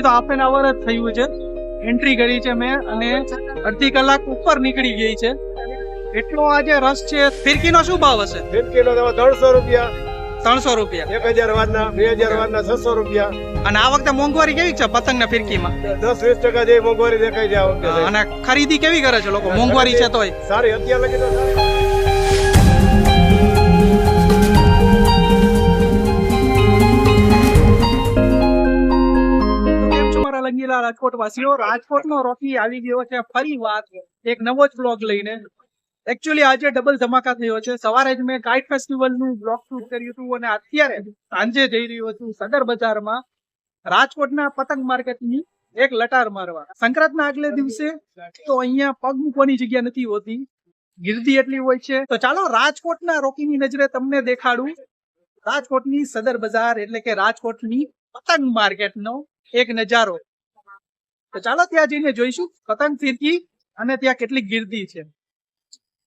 હજી તો half an hour જ થયું છે. એન્ટ્રી કરી છે મેં અને અડધી કલાક ઉપર નીકળી ગઈ છે. એટલો આજે રસ છે. ફિરકીનો શું ભાવ હશે? ફિરકીનો તમે ત્રણસો રૂપિયા. ત્રણસો રૂપિયા. એક હજાર વારના બે હજાર વારના છસો રૂપિયા. અને આ વખતે મોંઘવારી કેવી છે પતંગ ને ફિરકીમાં? દસ વીસ ટકા જેવી મોંઘવારી દેખાય છે અને ખરીદી કેવી કરે છે લોકો? મોંઘવારી છે તોય. સારી અત્યારે લગી તો સારી. તો મારા રાજકોટ વાસીઓ, રાજકોટનો રોકી આવી ગયો છે, ફરી વાત. એક નવો જ બ્લોગ લઈને. એકચ્યુઅલી આજે ડબલ ધમાકા થયો છે. સવારે જ મેં કાઇટ ફેસ્ટિવલનું બ્લોગ શૂટ કર્યું હતું અને અત્યારે સાંજે જઈ રહ્યો છું સદર બજારમાં રાજકોટના પતંગ માર્કેટની એક લટાર મારવા. સંક્રાંતના આગલે દિવસે તો અહીંયા પગ મૂકવાની જગ્યા નથી હોતી. ગીર્દી એટલી હોય છે. તો ચાલો રાજકોટના રોકીની નજરે તમને દેખાડું. રાજકોટની સદર બજાર એટલે કે રાજકોટની પતંગ માર્કેટનો એક નજારો. તો ચાલો ત્યાં જઈને જોઈશું પતંગ ફિરકી અને ત્યાં કેટલી ગીર્દી છે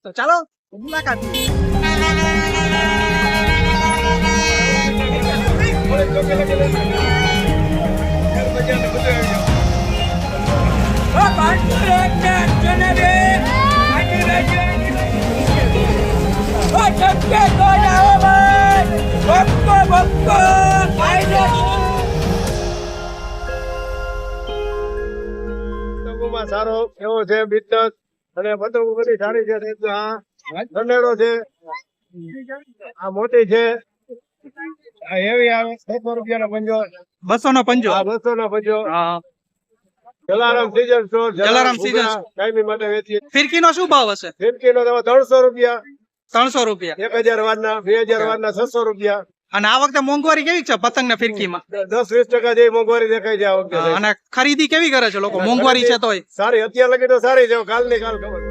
તો ચાલો, મુલાકાત લઈએ. પતંગોમાં સારો એવો છે બિઝનેસ અને પતંગો બધી સારી છે આ ધનેડો છે. આ મોટી છે. આ એવી આવે. છસો રૂપિયાનો પંજો. બસો નો પંજો? આ બસો નો પંજો Jalaram season store Jalaram store. કાયમી માટે વેચીએ. ફિરકીનો શું ભાવ હશે? ફિરકીનો તમે ત્રણસો રૂપિયા. ત્રણસો રૂપિયા. એક હજાર વારના બે હજાર વારના છસો રૂપિયા. અને આ વખતે મોંઘવારી કેવી છે પતંગ ને ફિરકીમાં? દસ વીસ ટકા જેવી મોંઘવારી દેખાય છે આ વખતે. અને ખરીદી કેવી કરે છે લોકો? મોંઘવારી છે તોય. સારી અત્યાર લગી તો સારી છે કાલ ને કાલ ખબર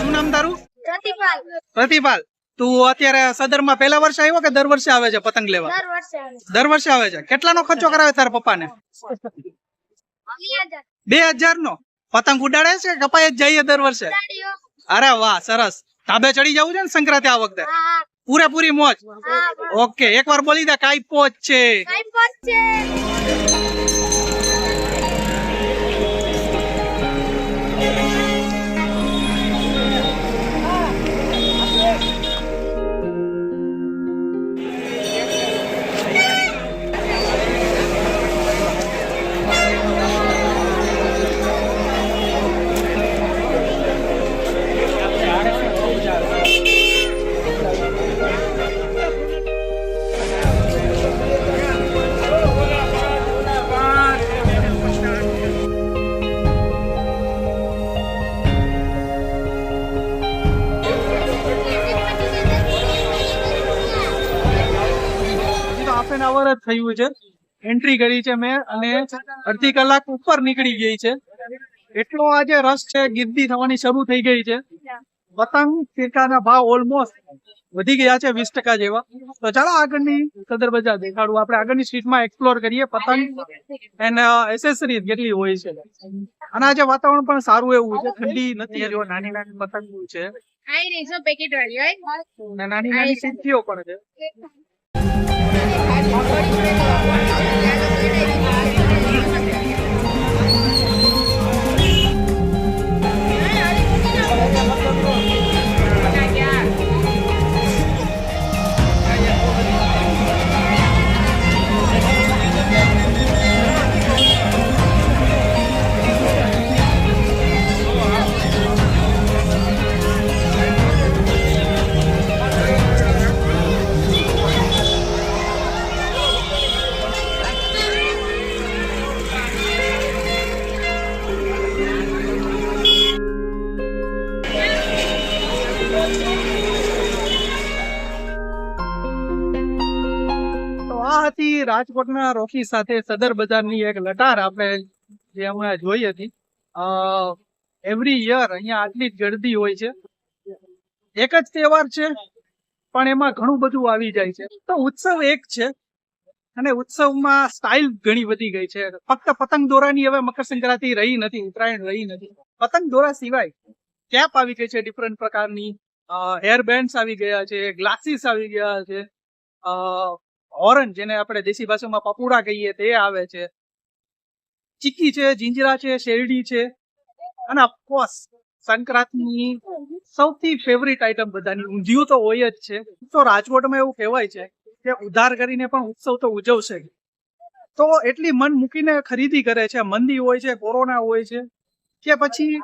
શું નામ તારું? પ્રતિપાલ. પ્રતિપાલ તું અત્યારે સદરમાં પહેલા વર્ષે આવ્યો કે દર વર્ષે આવે છે પતંગ લેવા? દર વર્ષે આવે દર વર્ષે આવે છે. કેટલાનો ખર્ચો કરાવે તારા પપ્પાને? બે હજાર. નો પતંગ ઉડાડે છે કે કપાઈ જ જઈએ દર વર્ષે? અરે વાહ સરસ. ધાબે ચડી જવું છે ને સંક્રાંતિ આ વખતે? પૂરેપૂરી મોજ? ઓકે એકવાર બોલી દે કાઈ પોચ છે. કાઈ પોચ છે. હાફ એન અવર જ થયું છે. એન્ટ્રી કરી છે મેં અને અડધી કલાક ઉપર નીકળી ગઈ છે. એટલો આજે રસ છે ગીર્દી થવાની શરૂ થઈ ગઈ છે. પતંગ સિરકાના ભાવ ઓલમોસ્ટ વધી ગયા છે વીસ ટકા જેવા. તો ચાલો આગળની સદર બજાર દેખાડું. આપણે આગળની સ્ટ્રીટમાં એક્સપ્લોર કરીએ. પતંગ એના એસેસરીઝ કેટલી હોય છે. અને આજે વાતાવરણ પણ સારું એવું છે. ઠંડી નથી જો નાની નાની પતંગો છે. નાની નાની સિદ્ધિઓ પણ છે. Thank you. રાજકોટના રોકી સાથે સદર બજારની એક લટાર આપણે જે હમણાં જોઈ હતી. એવરી યર અહીંયા આટલી જ ગળદી હોય છે. એક જ તહેવાર છે, પણ એમાં ઘણું બધું આવી જાય છે. તો ઉત્સવ એક છે, અને ઉત્સવમાં સ્ટાઇલ ઘણી વધી ગઈ છે. ફક્ત પતંગ દોરાની હવે મકર સંક્રાંતિ રહી નથી, ઉત્તરાયણ રહી નથી. પતંગ દોરા સિવાય કેપ આવી ગઈ છે ડિફરન્ટ પ્રકારની? હેર આવી ગયા છે ગ્લાસીસ આવી ગયા છે. હોરન જેને આપણે દેશી ભાષામાં પપુડા કહીએ તે આવે છે. ચીકી છે, જીંજરા છે, શેરડી છે. અને ઓફકોર્સ સંક્રાંતની સૌથી ફેવરિટ આઈટમ બધાની ઊંધિયું તો હોય જ છે. તો રાજકોટમાં એવું કહેવાય છે કે ઉધાર કરીને પણ ઉત્સવ તો ઉજવશે તો એટલી મન મૂકીને ખરીદી કરે છે. મંદી હોય છે, કોરોના હોય છે, કે પછી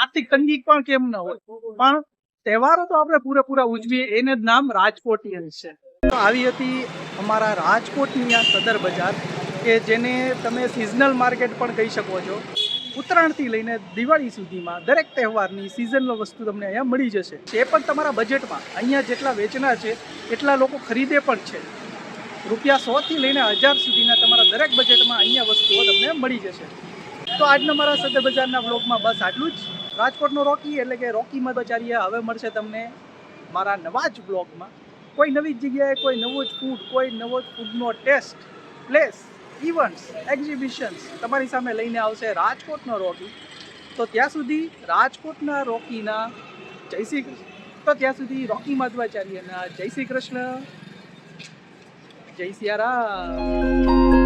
આર્થિક તંગી પણ કેમ ન હોય. પણ તહેવારો તો આપણે પૂરેપૂરા ઉજવીએ, એને જ નામ રાજકોટિયન છે. આવી હતી અમારા રાજકોટની આ સદર બજાર, કે જેને તમે સિઝનલ માર્કેટ પણ કહી શકો છો. ઉત્તરાયણથી લઈને દિવાળી સુધીમાં દરેક તહેવારની સિઝનલ વસ્તુ તમને અહીંયા મળી જશે. એ પણ તમારા બજેટમાં અહીંયા જેટલા વેચના છે, એટલા લોકો ખરીદે પણ છે. રૂપિયા સોથી લઈને હજાર સુધીના તમારા દરેક બજેટમાં અહીંયા વસ્તુઓ તમને મળી જશે. તો આજના મારા સદર બજારના બ્લોગમાં બસ આટલું જ. રાજકોટનો રોકી એટલે કે રોકી મદચારીયા હવે મળશે તમને મારા નવા જ બ્લોગમાં. કોઈ નવી જગ્યાએ, કોઈ નવો જ ફૂડ કોઈ નવો જ ફૂડનો ટેસ્ટ પ્લેસ ઇવન્ટ્સ એક્ઝિબિશન્સ તમારી સામે લઈને આવશે રાજકોટનો રોકી તો ત્યાં સુધી રાજકોટના રોકીના જય શ્રી કૃષ્ણ. તો ત્યાં સુધી રોકી માધવાચાર્યના જય શ્રી કૃષ્ણ. જય સિયારામ.